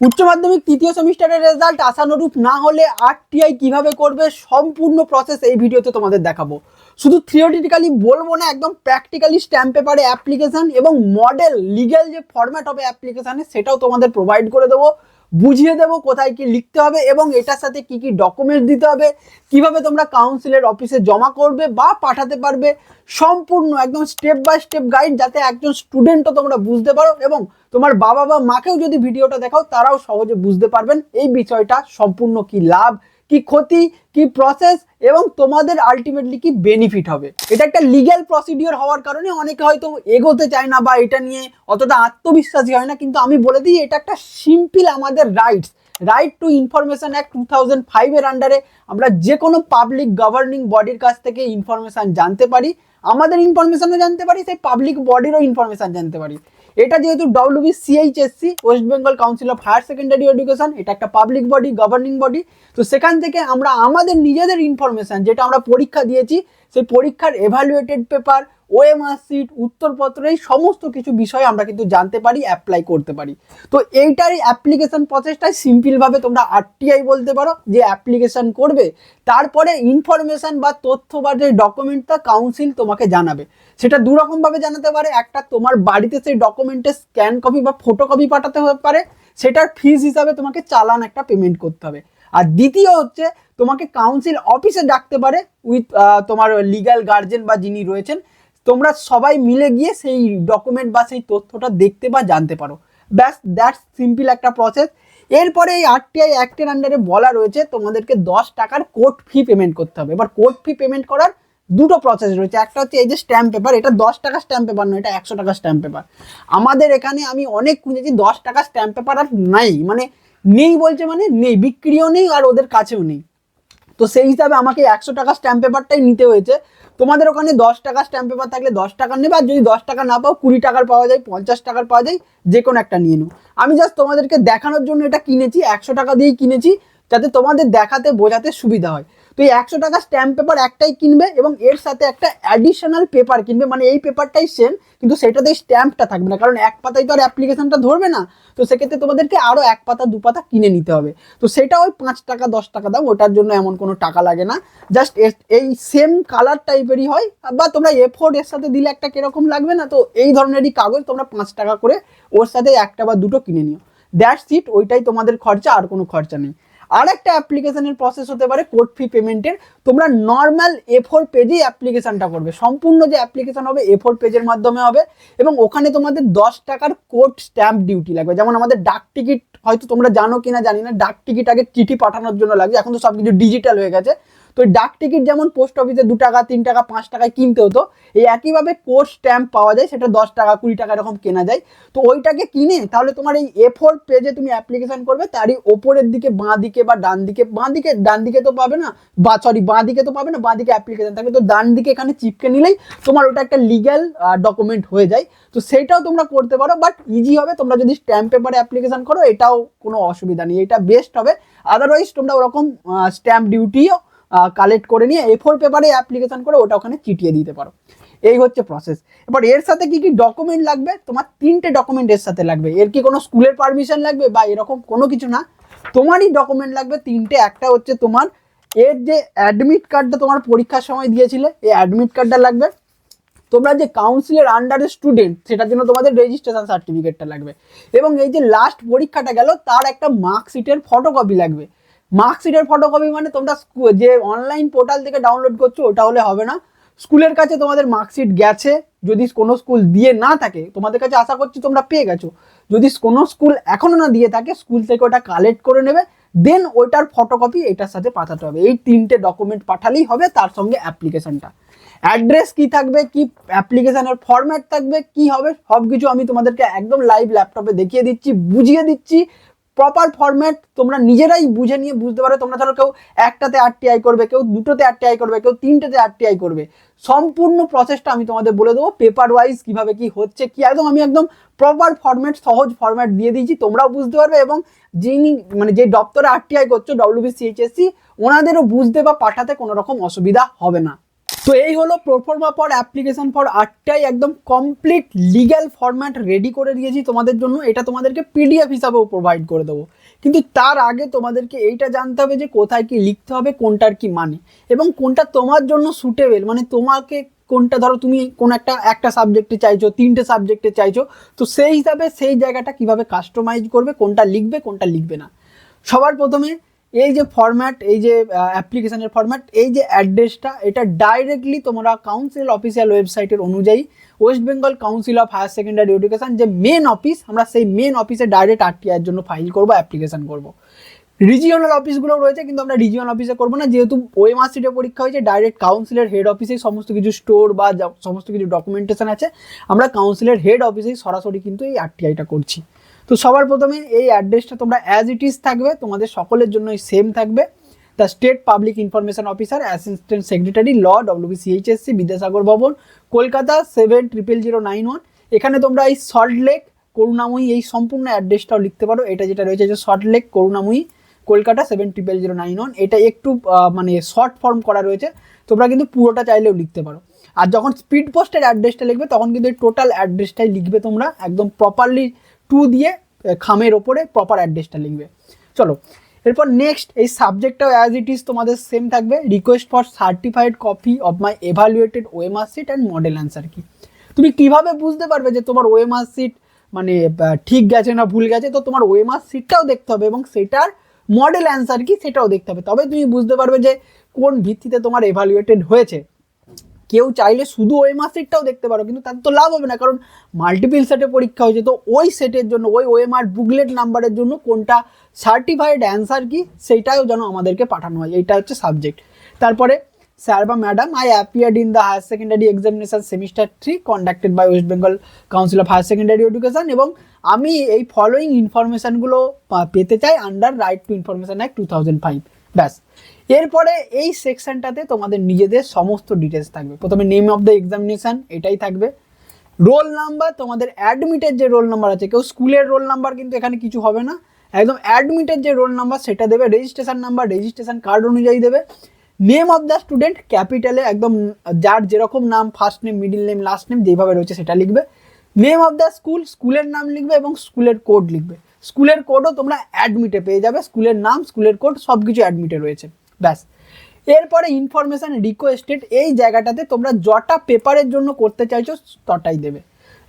উচ্চ মাধ্যমিক তৃতীয় সেমিস্টারের রেজাল্ট আশানুরূপ না হলে আরটিআই কীভাবে করবে সম্পূর্ণ প্রসেস এই ভিডিওতে তোমাদের দেখাবো। শুধু থিওরিটিক্যালি বলব না, একদম প্র্যাকটিক্যালি স্ট্যাম্প পেপারে অ্যাপ্লিকেশন এবং মডেল লিগ্যাল যে ফর্ম্যাট হবে অ্যাপ্লিকেশানে সেটাও তোমাদের প্রোভাইড করে দেবো। বুঝিয়ে দেবো কোথায় কি লিখতে হবে এবং এটার সাথে কি কি ডকুমেন্টস দিতে হবে, কীভাবে তোমরা কাউন্সিলের অফিসে জমা করবে বা পাঠাতে পারবে, সম্পূর্ণ একদম স্টেপ বাই স্টেপ গাইড যাতে একজন স্টুডেন্টও তোমরা বুঝতে পারো এবং তোমার বাবা বা মাকেও যদি ভিডিওটা দেখাও, তারাও সহজে বুঝতে পারবেন। এই বিষয়টা সম্পূর্ণ কি লাভ কি ক্ষতি, কি প্রসেস এবং তোমাদের আলটিমেটলি কি বেনিফিট হবে। এটা একটা লিগ্যাল প্রসিডিওর হওয়ার কারণে অনেকে হয়তো এগোতে চায় না বা এটা নিয়ে অতটা আত্মবিশ্বাসী হয় না, কিন্তু আমি বলে দিই, এটা একটা সিম্পল আমাদের rights right to information act two thousand ফাইভের আন্ডারে আমরা যে কোনো পাবলিক গভর্নিং বডির কাছ থেকে ইনফরমেশান জানতে পারি। আমাদের ইনফরমেশনও জানতে পারি, সেই পাবলিক বডিরও ইনফরমেশান জানতে পারি। এটা যেহেতু WB CHSC West Bengal council of higher secondary education এটা একটা পাবলিক বডি গভর্নিং বডি তো সেখান থেকে আমরা আমাদের নিজেদের ইনফরমেশান যেটা আমরা পরীক্ষা দিয়েছি, সেই পরীক্ষার এভালুয়েটেড পেপার ওএমআর সিট, উত্তরপত্র, এই সমস্ত কিছু বিষয় আমরা কিন্তু জানতে পারি অ্যাপ্লাই করতে পারি। তো এইটারই অ্যাপ্লিকেশন প্রসেসটাই সিম্পলভাবে তোমরা আরটিআই বলতে পারো, যে অ্যাপ্লিকেশন করবে, তারপরে ইনফরমেশন বা তথ্য বা যে ডকুমেন্টটা কাউন্সিল তোমাকে জানাবে। সেটা দুরকমভাবে জানাতে পারে, একটা তোমার বাড়িতে সেই ডকুমেন্টের স্ক্যান কপি বা ফটো কপি পাঠাতে পারে, সেটার ফিস হিসাবে তোমাকে চালান একটা পেমেন্ট করতে হবে। আর দ্বিতীয় হচ্ছে, তোমাকে কাউন্সিল অফিসে ডাকতে পারে উইথ তোমার লিগ্যাল গার্জেন বা যিনি রয়েছেন তোমরা সবাই মিলে গিয়ে সেই ডকুমেন্ট বা সেই তথ্যটা দেখতে বা জানতে পারো। ব্যাস দ্যাটস সিম্পল একটা প্রসেস এরপরে এই আরটিআই অ্যাক্টের আন্ডারে বলা রয়েছে, তোমাদেরকে দশ টাকার কোর্ট ফি পেমেন্ট করতে হবে। এবার কোর্ট ফি পেমেন্ট করার দুটো প্রসেস রয়েছে। একটা হচ্ছে এই যে স্ট্যাম্প পেপার এটা দশ টাকা স্ট্যাম্প পেপার নয়, এটা একশো টাকা স্ট্যাম্প পেপার আমাদের এখানে আমি অনেক খুঁজেছি, দশ টাকা স্ট্যাম্প পেপার আর নাই। মানে নেই বলছে মানে নেই, বিক্রিও নেই আর ওদের কাছেও নেই। তো সেই হিসাবে আমাকে একশো টাকা স্ট্যাম্প পেপারটাই নিতে হয়েছে। তোমাদের ওখানে দশ টাকা স্ট্যাম্প পেপার থাকলে দশ টাকা নেবে, আর যদি দশ টাকা না পাও, কুড়ি টাকার পাওয়া যায়, পঞ্চাশ টাকার পাওয়া যায়, যে কোনো একটা নিয়ে নাও। আমি জাস্ট তোমাদেরকে দেখানোর জন্য এটা কিনেছি, একশো টাকা দিয়েই কিনেছি, যাতে তোমাদের দেখাতে, বোঝাতে সুবিধা হয়। তো এই একশো টাকা স্ট্যাম্প পেপার একটাই কিনবে এবং এর সাথে একটা অ্যাডিশনাল পেপার কিনবে। মানে এই পেপারটাই সেম কিন্তু সেটাতে স্ট্যাম্পটা থাকবে না। কারণ এক পাতায় তো আর অ্যাপ্লিকেশনটা ধরবে না। তো সেক্ষেত্রে তোমাদেরকে আরও এক পাতা, দু পাতা কিনে নিতে হবে। তো সেটা ওই পাঁচ টাকা, দশ টাকা দাম, ওটার জন্য এমন কোনো টাকা লাগে না। জাস্ট এই সেম কালার টাইপেরই হয়। বা তোমরা এ ফোর এর সাথে দিলে একটা কীরকম লাগবে না। তো এই ধরনেরই কাগজ তোমরা পাঁচ টাকা করে ওর সাথে একটা বা দুটো কিনে নিও। দ্যাটস ইট ওইটাই তোমাদের খরচা, আর কোনো খরচা নেই। আর একটা অ্যাপ্লিকেশনের প্রসেস হতে পারে কোর্ট ফি পেমেন্টের তোমরা নর্মাল এ ফোর পেজেই অ্যাপ্লিকেশানটা করবে। সম্পূর্ণ যে অ্যাপ্লিকেশন হবে এ ফোর পেজের মাধ্যমে হবে এবং ওখানে তোমাদের দশ টাকার কোর্ট স্ট্যাম্প ডিউটি লাগবে। যেমন আমাদের ডাক টিকিট, হয়তো তোমরা জানো কিনা জানি না, ডাক টিকিট আগে চিঠি পাঠানোর জন্য লাগছে এখন তো সব কিছু ডিজিটাল হয়ে গেছে। তো ডাক টিকিট যেমন পোস্ট অফিসে দু টাকা, তিন টাকা, পাঁচ টাকায় কিনতে হতো, এই একইভাবে কোর্ট স্ট্যাম্প পাওয়া যায়, সেটা দশ টাকা, কুড়ি টাকা এরকম কেনা যায়। তো ওইটাকে কিনে তাহলে তোমার এই এ ফোর পেজে তুমি অ্যাপ্লিকেশন করবে, তারই ওপরের দিকে বাঁ দিকে বা ডান দিকে, বাঁ দিকে, ডান দিকে তো পাবে না, বা সরি বাঁ দিকে তো পাবে না, বাঁ দিকে অ্যাপ্লিকেশন থাকবে। তো ডান দিকে এখানে চিপকে নিলেই তোমার ওটা একটা লিগ্যাল ডকুমেন্ট হয়ে যায়। তো সেইটাও তোমরা করতে পারো বাট ইজি হবে, তোমরা যদি স্ট্যাম্প পেপারে অ্যাপ্লিকেশন করো, এটাও কোনো অসুবিধা নেই, এটা বেস্ট হবে। আদারওয়াইজ তোমরা ওরকম স্ট্যাম্প ডিউটিও কালেক্ট করে নিয়ে এ ফোর পেপারে অ্যাপ্লিকেশন করে ওটা ওখানে চিটিয়ে দিতে পারো। এই হচ্ছে প্রসেস এবার এর সাথে কি কি ডকুমেন্ট লাগবে? তোমার তিনটে ডকুমেন্ট এর সাথে লাগবে। এর কি কোনো স্কুলের পারমিশন লাগবে বা এরকম কোনো কিছু না? তোমারই ডকুমেন্ট লাগবে তিনটে। একটা হচ্ছে তোমার এর যে অ্যাডমিট কার্ডটা তোমার পরীক্ষার সময় দিয়েছিলে, এই অ্যাডমিট কার্ডটা লাগবে। তোমরা যে কাউন্সিলের আন্ডারে স্টুডেন্ট সেটার জন্য তোমাদের রেজিস্ট্রেশন সার্টিফিকেটটা লাগবে। এবং এই যে লাস্ট পরীক্ষাটা গেল, তার একটা মার্কশিটের ফটোকপি লাগবে। মার্কশিটের ফটোকপি মানে তোমরা যে অনলাইন পোর্টাল থেকে ডাউনলোড করছ, ওটা হলে হবে না। স্কুলের কাছে তোমাদের মার্কশিট গেছে, যদি কোনো স্কুল দিয়ে না থাকে, তোমাদের কাছে আশা করছি তোমরা পেয়ে গেছো। যদি কোনো স্কুল এখনও না দিয়ে থাকে, স্কুল থেকে ওটা কালেক্ট করে নেবে দেন ওইটার ফটোকপি এটার সাথে পাঠাতে হবে। এই তিনটে ডকুমেন্ট পাঠালেই হবে, তার সঙ্গে অ্যাপ্লিকেশনটা অ্যাড্রেস কি থাকবে, কি অ্যাপ্লিকেশনের ফরম্যাট থাকবে, কি হবে সব কিছু আমি তোমাদেরকে একদম লাইভ ল্যাপটপে দেখিয়ে দিচ্ছি, বুঝিয়ে দিচ্ছি। প্রপার ফরম্যাট তোমরা নিজেরাই বুঝে নিয়ে বুঝতে পারো। তোমরা ধরো কেউ একটাতে আরটিআই করবে, কেউ দুটোতে আরটিআই করবে, কেউ তিনটেতে আরটিআই করবে। সম্পূর্ণ প্রসেসটা আমি তোমাদের বলে দেবো পেপার ওয়াইজ কীভাবে কি হচ্ছে, কি একদম আমি একদম প্রপার ফরম্যাট সহজ ফরম্যাট দিয়ে দিয়েছি, তোমরাও বুঝতে পারবে এবং যিনি মানে যে দপ্তরে আরটিআই করছ ডব্লিউবিসিএইচএসসি ওনাদেরও বুঝতে বা পাঠাতে কোনো রকম অসুবিধা হবে না। তো এই হলো প্রোফর্মা ফর অ্যাপ্লিকেশন ফর আটটাই একদম কমপ্লিট লিগ্যাল ফরম্যাট রেডি করে দিয়েছি তোমাদের জন্য। এটা তোমাদেরকে পিডিএফ হিসাবেও প্রোভাইড করে দেবো। কিন্তু তার আগে তোমাদেরকে এইটা জানতে হবে যে কোথায় কি লিখতে হবে, কোনটার কি মানে। এবং কোনটা তোমার জন্য সুটেবেল মানে তোমাকে কোনটা ধরো তুমি কোন একটা একটা সাবজেক্টে চাইছো, তিনটে সাবজেক্টে চাইছো, তো সেই হিসাবে সেই জায়গাটা কীভাবে কাস্টমাইজ করবে, কোনটা লিখবে কোনটা লিখবে না। সবার প্রথমে এই যে ফরম্যাট এই যে অ্যাপ্লিকেশনের ফরম্যাট এই যে অ্যাড্রেসটা এটা ডাইরেক্টলি তোমরা কাউন্সিল অফিসিয়াল ওয়েবসাইটের অনুযায়ী West Bengal council of higher secondary education যে মেন অফিস আমরা সেই মেন অফিসে ডাইরেক্ট আরটিআইয়ের জন্য ফাইল করব অ্যাপ্লিকেশন করব। রিজিওনাল অফিসগুলো রয়েছে, কিন্তু আমরা রিজিওনাল অফিসে করব না, যেহেতু ওএমআর সিটে পরীক্ষা হয়েছে ডাইরেক্ট কাউন্সিলের হেড অফিসেই সমস্ত কিছু স্টোর বা সমস্ত কিছু ডকুমেন্টেশন আছে, আমরা কাউন্সিলের হেড অফিসেই সরাসরি কিন্তু এই আরটিআইটা করছি। তো সবার প্রথমে এই অ্যাড্রেসটা তোমরা অ্যাজ ইট ইজ থাকবে, তোমাদের সকলের জন্যই সেম থাকবে। The state public information officer assistant secretary law WB CHSC Vidyasagar Bhavan Kolkata seven triple zero nine one এখানে তোমরা এই সল্ট লেক করুণাময়ী এই সম্পূর্ণ অ্যাড্রেসটাও লিখতে পারো। এটা যেটা রয়েছে যে Salt Lake Karunamoyee Kolkata seven triple zero nine one এটা একটু মানে শর্ট ফর্ম করা রয়েছে। তোমরা কিন্তু পুরোটা চাইলেও লিখতে পারো। আর যখন স্পিড পোস্টের অ্যাড্রেসটা লিখবে, তখন কিন্তু এই টোটাল অ্যাড্রেসটাই লিখবে তোমরা। একদম প্রপারলি টু দিয়ে খামের ওপরে প্রপার অ্যাড্রেসটা লিখবে। চলো, এরপর নেক্সট এই সাবজেক্টটাও অ্যাজ ইট ইজ তোমাদের সেম থাকবে। Request for certified copy of my evaluated OMR sheet and model answer কি? তুমি কীভাবে বুঝতে পারবে যে তোমার ওএমআর সিট মানে ঠিক গেছে না ভুল গেছে? তো তোমার ওএমআর সিটটাও দেখতে হবে এবং সেটার মডেল অ্যান্সার কি সেটাও দেখতে হবে। তবে তুমি বুঝতে পারবে যে কোন ভিত্তিতে তোমার এভালুয়েটেড হয়েছে। কেউ চাইলে শুধু ওএমআর সেটটাও দেখতে পারো, কিন্তু তার তো লাভ হবে না, কারণ মাল্টিপিল সেটে পরীক্ষা হয়েছে, তো ওই সেটের জন্য, ওই ওএমআর বুকলেট নাম্বারের জন্য কোনটা সার্টিফাইড অ্যান্সার কি, সেইটাও যেন আমাদেরকে পাঠানো হয়, এইটা হচ্ছে সাবজেক্ট তারপরে স্যার বা madam I appeared in the higher secondary examination semester three conducted by West Bengal council of higher secondary education এবং আমি এই ফলোয়িং ইনফরমেশানগুলো পেতে চাই under right to information act two thousand five ব্যাস। এরপরে এই সেকশনটাতে তোমাদের নিজেদের সমস্ত ডিটেলস থাকবে। প্রথমে নেম অফ দ্য এক্সামিনেশন এটাই থাকবে। রোল নাম্বার তোমাদের অ্যাডমিটের যে রোল নাম্বার আছে, কেউ স্কুলের রোল নাম্বার কিন্তু এখানে কিছু হবে না। একদম অ্যাডমিটের যে রোল নাম্বার সেটা দেবে রেজিস্ট্রেশন নাম্বার রেজিস্ট্রেশন কার্ড অনুযায়ী দেবে। নেম অফ দ্য স্টুডেন্ট ক্যাপিটালে একদম যার যেরকম নাম first name middle name last name যেভাবে রয়েছে সেটা লিখবে। নেম অফ দ্য স্কুল স্কুলের নাম লিখবে এবং স্কুলের কোড লিখবে। স্কুলের কোডও তোমরা অ্যাডমিটে পেয়ে যাবে। স্কুলের নাম, স্কুলের কোড সব কিছু অ্যাডমিটে রয়েছে। ব্যাস। এরপরে ইনফরমেশান রিকোয়েস্টেড এই জায়গাটাতে তোমরা যটা পেপারের জন্য করতে চাইছো, তটাই দেবে।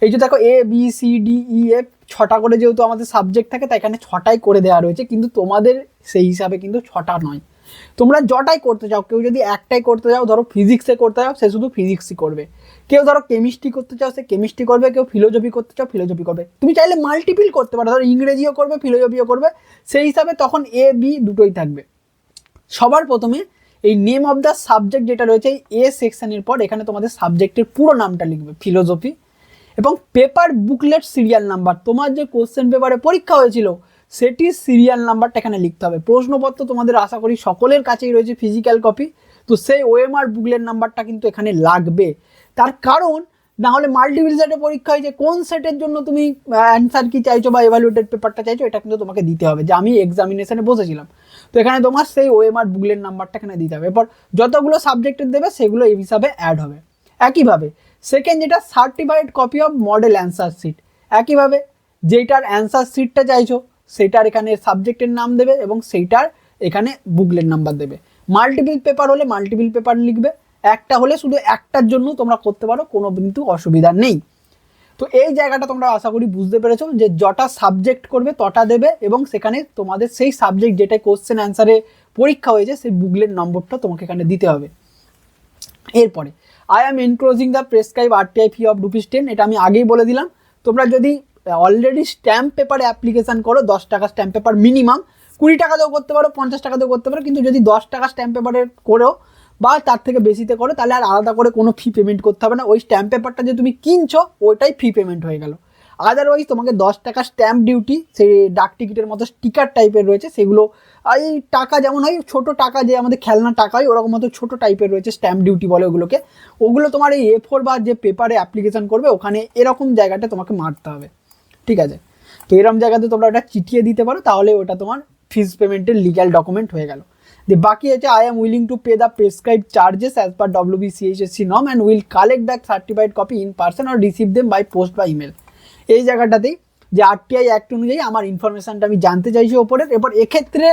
এই যে দেখো A B C D E F ছটা করে যেহেতু আমাদের সাবজেক্ট থাকে, তাই এখানে ছটাই করে দেওয়া রয়েছে, কিন্তু তোমাদের সেই হিসাবে কিন্তু ছটা নয়। তোমরা যটাই করতে চাও, কেউ যদি একটাই করতে চাও, ধরো ফিজিক্সে করতে চাও, সে শুধু ফিজিক্সই করবে। কেউ ধরো কেমিস্ট্রি করতে চাও, সে কেমিস্ট্রি করবে, কেউ ফিলোজফি করতে চাও ফিলোজফি করবে। তুমি চাইলে মাল্টিপিল করতে পারো, ধরো ইংরেজিও করবে ফিলোজফিও করবে। সেই হিসাবে তখন এ বি দুটোই থাকবে। সবার প্রথমে এই নেম অফ দ্য সাবজেক্ট যেটা রয়েছে এ সেকশনের পর এখানে তোমাদের সাবজেক্টের পুরো নামটা লিখবে ফিলোজফি এবং পেপার বুকলেট সিরিয়াল নাম্বার তোমার যে কোশ্চেন পেপারে পরীক্ষা হয়েছিল, সেটি সিরিয়াল নাম্বারটা এখানে লিখতে হবে। প্রশ্নপত্র তোমাদের আশা করি সকলের কাছেই রয়েছে ফিজিক্যাল কপি তো সেই ওএমআর বুকলেট নাম্বারটা কিন্তু এখানে লাগবে। তার কারণ না হলে মাল্টিপল সেটে পরীক্ষা হয়েছে কোন সেটের জন্য তুমি অ্যান্সার কি চাইছো বা এভালুয়েটেড পেপারটা চাইছো, এটা কিন্তু তোমাকে দিতে হবে। যে আমি এক্সামিনেশনে বসেছিলাম। তো এখানে তোমার সেই ওএমআর বুকলেট নাম্বারটা এখানে দিতে হবে। এরপর যতগুলো সাবজেক্টের দেবে, সেগুলো এই হিসাবে অ্যাড হবে। একইভাবে সেকেন্ড যেটা certified copy of model answer sheet একইভাবে যেটার অ্যান্সার সিটটা চাইছো, সেটার এখানে সাবজেক্টের নাম দেবে এবং সেইটার এখানে বুকলেট নাম্বার দেবে। মাল্টিপল পেপার হলে মাল্টিপল পেপার লিখবে। একটা হলে শুধু একটার জন্য তোমরা করতে পারো, কোনো কিন্তু অসুবিধা নেই। তো এই জায়গাটা তোমরা আশা করি বুঝতে পেরেছ যে যটা সাবজেক্ট করবে তটা দেবে এবং সেখানে তোমাদের সেই সাবজেক্ট যেটা কোশ্চেন অ্যান্সারে পরীক্ষা হয়েছে সেই বুকলেট নম্বরটা তোমাকে এখানে দিতে হবে। এরপরে I am enclosing the prescribe RTI fee of rupees ten এটা আমি আগেই বলে দিলাম। তোমরা যদি অলরেডি স্ট্যাম্প পেপারে অ্যাপ্লিকেশান করো, দশ টাকা স্ট্যাম্প পেপার মিনিমাম কুড়ি টাকাতেও করতে পারো, পঞ্চাশ টাকাতেও করতে পারো, কিন্তু যদি দশ টাকা স্ট্যাম্প পেপারে করো বা তার থেকে বেশিতে করো, তাহলে আর আলাদা করে কোনো ফি পেমেন্ট করতে হবে না। ওই স্ট্যাম্প পেপারটা যে তুমি কিনছো, ওইটাই ফি পেমেন্ট হয়ে গেল। আদারওয়াইজ তোমাকে দশ টাকা স্ট্যাম্প ডিউটি সেই ডাক টিকিটের মতো স্টিকার টাইপের রয়েছে, সেগুলো এই টাকা যেমন হয়, ছোট টাকা যে আমাদের খেলনা টাকা হয়, ওরকম মতো ছোটো টাইপের রয়েছে স্ট্যাম্প ডিউটি বলে ওগুলোকে। ওগুলো তোমার এই এ ফোর বা যে পেপারে অ্যাপ্লিকেশন করবে, ওখানে এরকম জায়গাটা তোমাকে মারতে হবে। ঠিক আছে? তো এরকম জায়গাতে তোমরা ওটা চিটিয়ে দিতে পারো, তাহলে ওটা তোমার ফিজ পেমেন্টের লিগ্যাল ডকুমেন্ট হয়ে গেল। যে বাকি আছে I am willing to pay the prescribe charges as per W B CHSC নম and will collect the certified copy in person R receive them by post বা ইমেল এই জায়গাটাতেই যে আরটিআই অ্যাক্ট অনুযায়ী আমার ইনফরমেশনটা আমি জানতে চাইছি ওপরের। এবার এক্ষেত্রে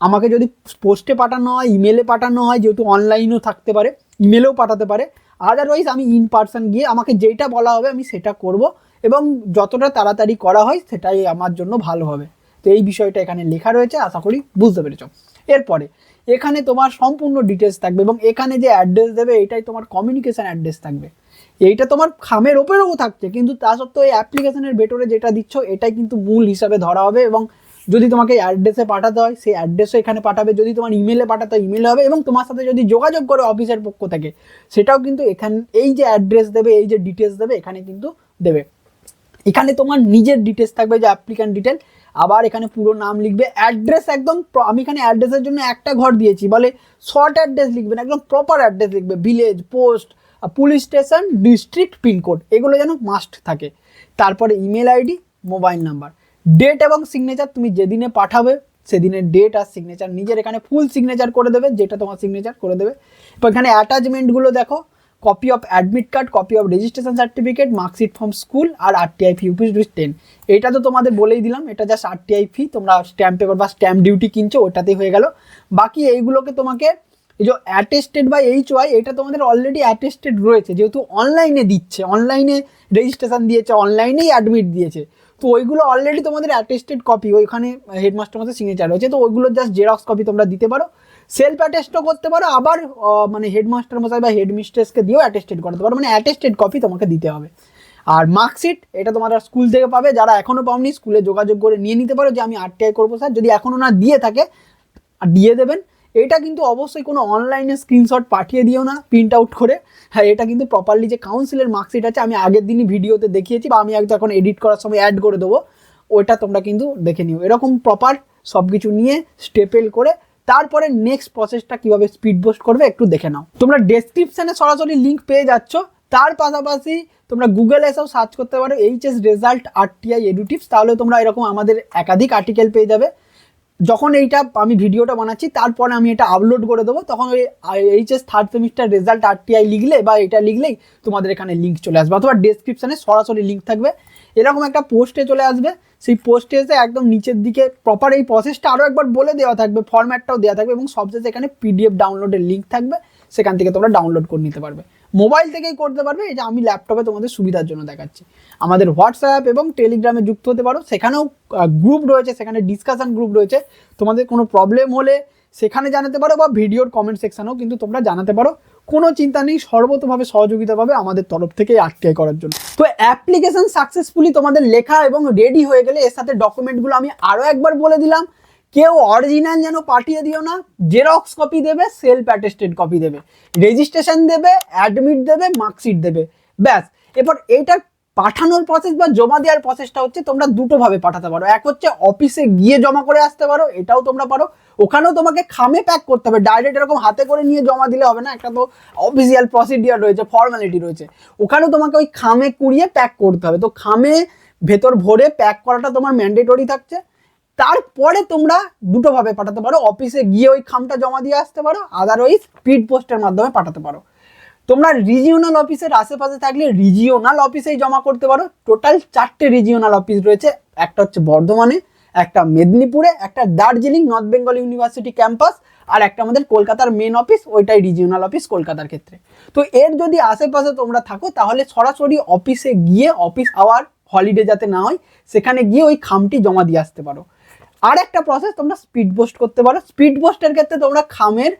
আমাকে যদি পোস্টে পাঠানো হয় ইমেলে পাঠানো হয়, যেহেতু অনলাইনও থাকতে পারে ইমেলেও পাঠাতে পারে আদারওয়াইজ আমি ইন পার্সন গিয়ে আমাকে যেটা বলা হবে আমি সেটা করব এবং যতটা তাড়াতাড়ি করা হয় সেটাই আমার জন্য ভালো হবে। তো এই বিষয়টা এখানে লেখা রয়েছে, আশা করি বুঝতে পেরেছ। এরপরে এখানে তোমার সম্পূর্ণ ডিটেলস থাকবে এবং এখানে যে অ্যাড্রেস দেবে, এটাই তোমার কমিউনিকেশন অ্যাড্রেস থাকবে। এইটা তোমার খামের ওপরেও থাকছে, কিন্তু তা সত্ত্বেও এই অ্যাপ্লিকেশনের ভেতরে যেটা দিচ্ছ, এটাই কিন্তু মূল হিসাবে ধরা হবে এবং যদি তোমাকে অ্যাড্রেসে পাঠাতে হয়, সেই অ্যাড্রেসও এখানে পাঠাবে। যদি তোমার ইমেলে পাঠাতে হয় ইমেলে হবে এবং তোমার সাথে যদি যোগাযোগ করে অফিসের পক্ষ থেকে, সেটাও কিন্তু এখান, এই যে অ্যাড্রেস দেবে, এই যে ডিটেলস দেবে, এখানে কিন্তু দেবে। এখানে তোমার নিজের ডিটেলস থাকবে যে অ্যাপ্লিক্যান্ট ডিটেল আবার এখানে পুরো নাম লিখবে অ্যাড্রেস একদম আমি এখানে অ্যাড্রেসের জন্য একটা ঘর দিয়েছি, বলে শর্ট অ্যাড্রেস লিখবে না একদম প্রপার অ্যাড্রেস লিখবে village post police station district pincode এগুলো যেন মাস্ট থাকে। তারপরে email ID mobile number date এবং সিগনেচার তুমি যেদিনে পাঠাবে, সেদিনের ডেট আর সিগনেচার নিজের এখানে ফুল সিগনেচার করে দেবে, যেটা তোমার সিগনেচার করে দেবে। এবার এখানে অ্যাটাচমেন্টগুলো দেখো copy of admit card copy of registration certificate marksheet from school R RTI fee ইউপিস রুপিস টেন এটা তো তোমাদের বলেই দিলাম, এটা জাস্ট আরটিআই ফি তোমরা স্ট্যাম্প পেপার বা স্ট্যাম্প ডিউটি কিনছো, ওটাতেই হয়ে গেল। বাকি এইগুলোকে তোমাকে এই যে অ্যাটেস্টেড বা এইচ ওয়াই এটা তোমাদের অলরেডি অ্যাটেস্টেড রয়েছে, যেহেতু অনলাইনে দিচ্ছে অনলাইনে রেজিস্ট্রেশন দিয়েছে অনলাইনেই অ্যাডমিট দিয়েছে। তো ওইগুলো অলরেডি তোমাদের অ্যাটেস্টেড কপি ওইখানে হেডমাস্টার মধ্যে সিগনেচার রয়েছে, তো ওইগুলো জাস্ট জেরক্স কপি তোমরা দিতে পারো। সেলফ অ্যাটেস্টও করতে পারো, আবার মানে হেডমাস্টার মশাই বা হেডমিস্ট্রেসকে দিয়েও অ্যাটেস্টেড করতে পারো। মানে অ্যাটেস্টেড কপি তোমাকে দিতে হবে। আর মার্কশিট এটা তোমরা স্কুল থেকে পাবে। যারা এখনও পাওনি স্কুলে যোগাযোগ করে নিয়ে নিতে পারো যে আমি আরটিআই করব স্যার যদি এখনও না দিয়ে থাকে, আর দিয়ে দেবেন, এটা কিন্তু অবশ্যই কোনো অনলাইনে স্ক্রিনশট পাঠিয়ে দিও না প্রিন্ট আউট করে। হ্যাঁ এটা কিন্তু প্রপারলি যে কাউন্সিলের মার্কশিট আছে, আমি আগের দিনই ভিডিওতে দেখিয়েছি বা আমি একদম এখন এডিট করার সময় অ্যাড করে দেবো ওইটা তোমরা কিন্তু দেখে নিও। এরকম প্রপার সব কিছু নিয়ে স্টেপেল করে তারপরে নেক্সট প্রসেসটা কীভাবে স্পিড পোস্ট করবে একটু দেখে নাও। তোমরা ডেসক্রিপশনে সরাসরি লিঙ্ক পেয়ে যাচ্ছ। তার পাশাপাশি তোমরা গুগলে এসেও সার্চ করতে পারো এইচএস রেজাল্ট আরটিআই এডুটিভস তাহলে তোমরা এরকম আমাদের একাধিক আর্টিকেল পেয়ে যাবে। যখন এইটা আমি ভিডিওটা বানাচ্ছি, তারপরে আমি এটা আপলোড করে দেবো, তখন ওই এইচএস থার্ড সেমিস্টার রেজাল্ট আর আরটিআই লিখলে বা এটা লিখলেই তোমাদের এখানে লিঙ্ক চলে আসবে। অথবা ডেসক্রিপশনে সরাসরি লিঙ্ক থাকবে। এরকম একটা পোস্টে চলে আসবে। সেই পোস্টে এসে একদম নিচের দিকে প্রপার এই প্রসেসটা আরও একবার বলে দেওয়া থাকবে ফরম্যাটটাও দেওয়া থাকবে এবং সবশেষে এখানে পিডিএফ ডাউনলোডের লিঙ্ক থাকবে, সেখান থেকে তোমরা ডাউনলোড করে নিতে পারবে। মোবাইল থেকেই করতে পারবে এটা আমি ল্যাপটপে তোমাদের সুবিধার জন্য দেখাচ্ছি। আমাদের হোয়াটসঅ্যাপ এবং টেলিগ্রামে যুক্ত হতে পারো, সেখানেও গ্রুপ রয়েছে, সেখানে ডিসকাশন গ্রুপ রয়েছে। তোমাদের কোনো প্রবলেম হলে সেখানে জানাতে পারো বা ভিডিওর কমেন্ট সেকশনেও কিন্তু তোমরা জানাতে পারো। কোনো চিন্তা নেই, সর্বতভাবে সহযোগিতা পাবে আমাদের তরফ থেকে আটকে করার জন্য। তো অ্যাপ্লিকেশন সাকসেসফুলি তোমাদের লেখা এবং রেডি হয়ে গেলে এর সাথে ডকুমেন্টগুলো আমি আরও একবার বলে দিলাম। কেউ অরিজিনাল যেন পাঠিয়ে দিও না জেরক্স কপি দেবে সেলফ অ্যাটেস্টেড কপি দেবে। রেজিস্ট্রেশন দেবে অ্যাডমিট দেবে মার্কশিট দেবে। ব্যাস, এরপর এইটার পাঠানোর প্রসেস বা জমা দেওয়ার প্রসেসটা হচ্ছে তোমরা দুটোভাবে পাঠাতে পারো। এক হচ্ছে অফিসে গিয়ে জমা করে আসতে পারো, এটাও তোমরা পারো। ওখানেও তোমাকে খামে প্যাক করতে হবে ডাইরেক্ট এরকম হাতে করে নিয়ে জমা দিলে হবে না, একটা তো অফিসিয়াল প্রসিডিয়ার রয়েছে ফর্মালিটি রয়েছে। ওখানেও তোমাকে ওই খামে কুড়িয়ে প্যাক করতে হবে। তো খামে ভেতর ভরে প্যাক করাটা তোমার ম্যান্ডেটরি থাকছে। তারপরে তোমরা দুটোভাবে পাঠাতে পারো। অফিসে গিয়ে ওই খামটা জমা দিয়ে আসতে পারো আদারওয়াইজ স্পিড পোস্টের মাধ্যমে পাঠাতে পারো। তোমরা রিজিওনাল অফিসের আশেপাশে থাকলে রিজিওনাল অফিসেই জমা করতে পারো। টোটাল চারটে রিজিওনাল অফিস রয়েছে। একটা হচ্ছে বর্ধমানে, একটা মেদিনীপুরে, একটা Darjeeling north Bengal university campus আর একটা আমাদের কলকাতার মেন অফিস ওইটাই রিজিওনাল অফিস কলকাতার ক্ষেত্রে। তো এর যদি আশেপাশে তোমরা থাকো, তাহলে সরাসরি অফিসে গিয়ে অফিস আওয়ার হলিডে যাতে না হয়, সেখানে গিয়ে ওই খামটি জমা দিয়ে আসতে পারো। আর একটা প্রসেস তোমরা স্পিড পোস্ট করতে পারো। স্পিড পোস্টের ক্ষেত্রে তোমরা খামের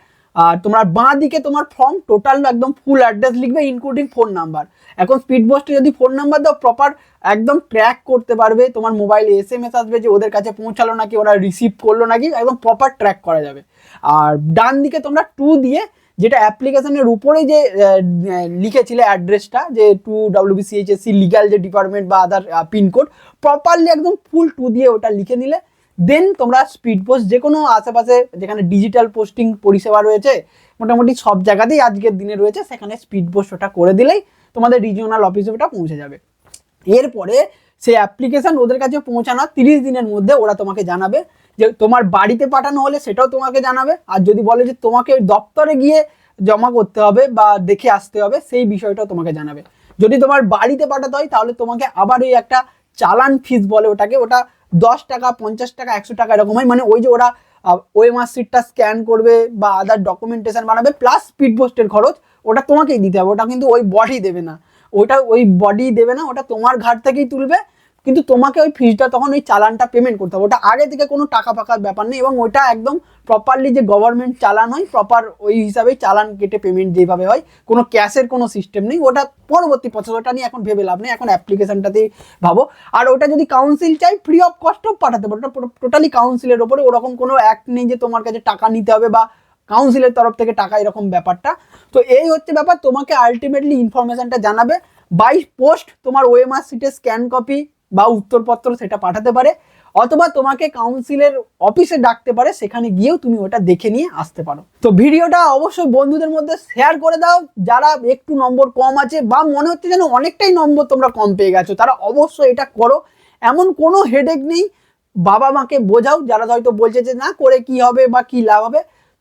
তোমার বাঁ দিকে তোমার ফর্ম টোটাল একদম ফুল অ্যাড্রেস লিখবে ইনক্লুডিং ফোন নাম্বার এখন স্পিড পোস্টে যদি ফোন নাম্বার দাও প্রপার একদম ট্র্যাক করতে পারবে। তোমার মোবাইলে এস এম এস আসবে যে ওদের কাছে পৌঁছালো নাকি, ওরা রিসিভ করল নাকি, একদম প্রপার ট্র্যাক করা যাবে। আর ডান দিকে তোমরা টু দিয়ে যেটা অ্যাপ্লিকেশনের উপরে যে লিখেছিলে অ্যাড্রেসটা যে টু ডাব্লিউবিসিএইচএসসি লিগাল যে ডিপার্টমেন্ট বা আদার পিনকোড প্রপারলি একদম ফুল টু দিয়ে ওটা লিখে নিলে দেন তোমরা স্পিড পোস্ট যে কোনো আশেপাশে যেখানে ডিজিটাল পোস্টিং পরিষেবা রয়েছে, মোটামুটি সব জায়গাতেই আজকের দিনে রয়েছে, সেখানে স্পিড পোস্ট ওটা করে দিলেই তোমাদের রিজিওনাল অফিসে ওটা পৌঁছে যাবে। এরপরে সেই অ্যাপ্লিকেশন ওদের কাছে পৌঁছানোর তিরিশ দিনের মধ্যে ওরা তোমাকে জানাবে যে তোমার বাড়িতে পাঠানো হলে সেটাও তোমাকে জানাবে। আর যদি বলে যে তোমাকে দপ্তরে গিয়ে জমা করতে হবে বা দেখে আসতে হবে, সেই বিষয়টাও তোমাকে জানাবে। যদি তোমার বাড়িতে পাঠাতে হয়, তাহলে তোমাকে আবার ওই একটা চালান ফিস বলে ওটাকে ওটা দশ টাকা, পঞ্চাশ টাকা, একশো টাকা এরকম হয়। মানে ওই যে ওরা ওএমআর সিটটা স্ক্যান করবে বা আদার ডকুমেন্টেশন বানাবে প্লাস স্পিড পোস্টের খরচ, ওটা তোমাকেই দিতে হবে। ওটা কিন্তু ওই বডি দেবে না। ওটা ওই বডি দেবে না, ওটা তোমার ঘাট থেকেই তুলবে। কিন্তু তোমাকে ওই ফিজটা তখন ওই চালানটা পেমেন্ট করতে হবে। ওটা আগে থেকে কোনো টাকা ফাঁকার ব্যাপার নেই এবং ওটা একদম প্রপারলি যে গভর্নমেন্ট চালান হয় প্রপার ওই হিসাবেই চালান কেটে পেমেন্ট যেভাবে হয়, কোনো ক্যাশের কোনো সিস্টেম নেই। ওটা পরবর্তী প্রসেস ওটা নিয়ে এখন ভেবে লাভ নেই। এখন অ্যাপ্লিকেশনটাতেই ভাবো। আর ওটা যদি কাউন্সিল চাই ফ্রি অফ কস্টও পাঠাতে পারো। ওটা টোটালি কাউন্সিলের ওপরে ওরকম কোনো অ্যাক্ট নেই যে তোমার কাছে টাকা নিতে হবে বা কাউন্সিলের তরফ থেকে টাকা এরকম ব্যাপারটা। তো এই হচ্ছে ব্যাপার। তোমাকে আলটিমেটলি ইনফরমেশনটা জানাবে। বাই পোস্ট তোমার ওএমআর সিটের স্ক্যান কপি বা উত্তরপত্র সেটা পাঠাতে পারে, অথবা তোমাকে কাউন্সিলের অফিসে ডাকতে পারে, সেখানে গিয়েও তুমি ওটা দেখে নিয়ে আসতে পারো। তো ভিডিওটা অবশ্যই বন্ধুদের মধ্যে শেয়ার করে দাও, যারা একটু নম্বর কম আছে, বা মনে হচ্ছে যেন অনেকটাই নম্বর তোমরা কম পেয়ে গেছো, তারা অবশ্যই এটা করো। এমন কোনো হেডেক নেই, বাবা মাকে বোঝাও, যারা হয়তো বলছে যে না, করে কি হবে বা কি লাভ হবে,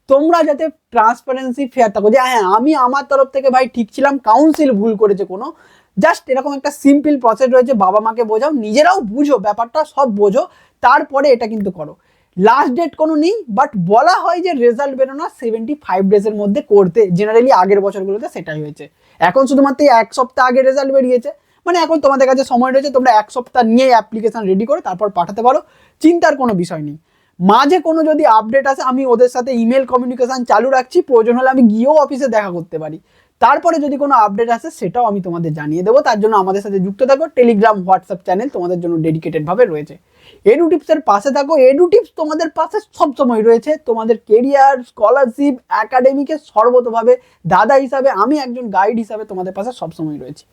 তোমরা যাতে ট্রান্সপারেন্সি ফেয়ার থাকো। যে হ্যাঁ আমি আমার তরফ থেকে ভাই ঠিক ছিলাম কাউন্সিল ভুল করেছে কোনো জাস্ট এরকম একটা সিম্পল প্রসেস রয়েছে, বাবা মাকে বোঝাও, নিজেরাও বুঝো, ব্যাপারটা সব বোঝো, তারপরে এটা কিন্তু করো। লাস্ট ডেট কোনো নেই বাট বলা হয় যে রেজাল্ট বেরোনো সেভেন্টি ফাইভ ডেজের মধ্যে করতে জেনারেলি আগের বছরগুলোতে সেটাই হয়েছে। এখন শুধুমাত্র এক সপ্তাহ আগে রেজাল্ট বেরিয়েছে। মানে এখন তোমাদের কাছে সময় রয়েছে, তোমরা এক সপ্তাহ নিয়ে অ্যাপ্লিকেশন রেডি করে তারপর পাঠাতে পারো, চিন্তার কোনো বিষয় নেই। মাঝে কোনো যদি আপডেট আসে, আমি ওদের সাথে ইমেল কমিউনিকেশান চালু রাখছি, প্রয়োজন হলে আমি গিয়েও অফিসে দেখা করতে পারি। তারপরে যদি কোনো আপডেট আসে, সেটাও আমি তোমাদের জানিয়ে দেবো। তার জন্য আমাদের সাথে যুক্ত থাকো। টেলিগ্রাম হোয়াটসঅ্যাপ চ্যানেল তোমাদের জন্য ডেডিকেটেডভাবে রয়েছে। এডু টিপসের পাশে থাকো। এডু টিপস তোমাদের পাশে সবসময় রয়েছে। তোমাদের কেরিয়ার স্কলারশিপ অ্যাকাডেমিকে সর্বতভাবে দাদা হিসাবে, আমি একজন গাইড হিসাবে তোমাদের পাশে সবসময় রয়েছে।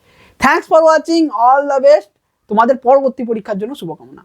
Thanks for watching all the best তোমাদের পরবর্তী পরীক্ষার জন্য শুভকামনা।